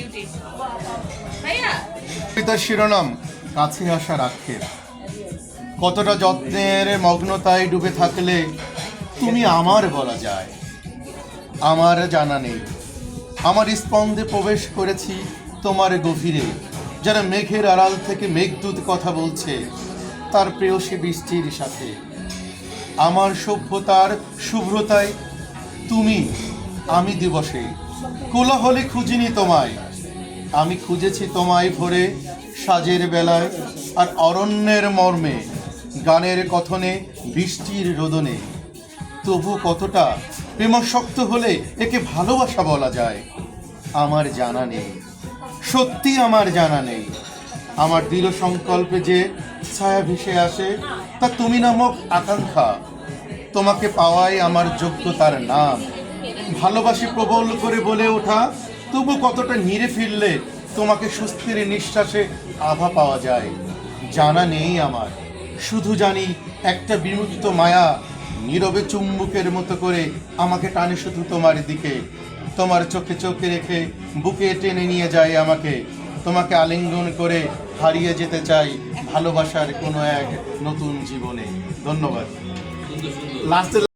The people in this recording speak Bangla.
ডিউটি কবিতার শিরোনাম, কাছে আসার আক্ষেপ কতটা যত্নের মগ্নতায় ডুবে থাকলে তুমি আমার বলা যায়। আমার জানা নেই। আমার স্পন্দে প্রবেশ করেছি তোমার গভীরে। যারা মেঘের আড়াল থেকে মেঘদূত কথা বলছে, তার প্রেয়সী বৃষ্টির সাথে। আমার সভ্যতার শুভ্রতায় তুমি, আমি দিবসে। কোলাহলে খুঁজিনি তোমায়। আমি খুঁজেছি তোমায় ভোরে সাজের বেলায় আর অরণ্যের মর্মে, গানের কথনে, বৃষ্টির রোদনে। তবু কতটা প্রেমাসক্ত হলে একে ভালোবাসা বলা যায়? আমার জানা নেই। সত্যি আমার জানা নেই। আমার দৃঢ় সংকল্পে যে ছায়া ভেসে আসে, তা তুমি নামক আকাঙ্ক্ষা। তোমাকে পাওয়াই আমার যোগ্যতার নাম। ভালোবাসি প্রবল করে বলে ওঠা তবু কতটা নিরে ফিরলে তোমাকে সুস্থির নিঃশ্বাসে আভা পাওয়া যায়? জানা নেই আমার। শুধু জানি একটা বিমুক্ত মায়া নীরবে চুম্বুকের মতো করে আমাকে টানে শুধু তোমার দিকে। তোমার চোখে চোখে রেখে বুকে টেনে নিয়ে যায় আমাকে। তোমাকে আলিঙ্গন করে হারিয়ে যেতে চাই ভালোবাসার কোনো এক নতুন জীবনে। ধন্যবাদ। লাস্টে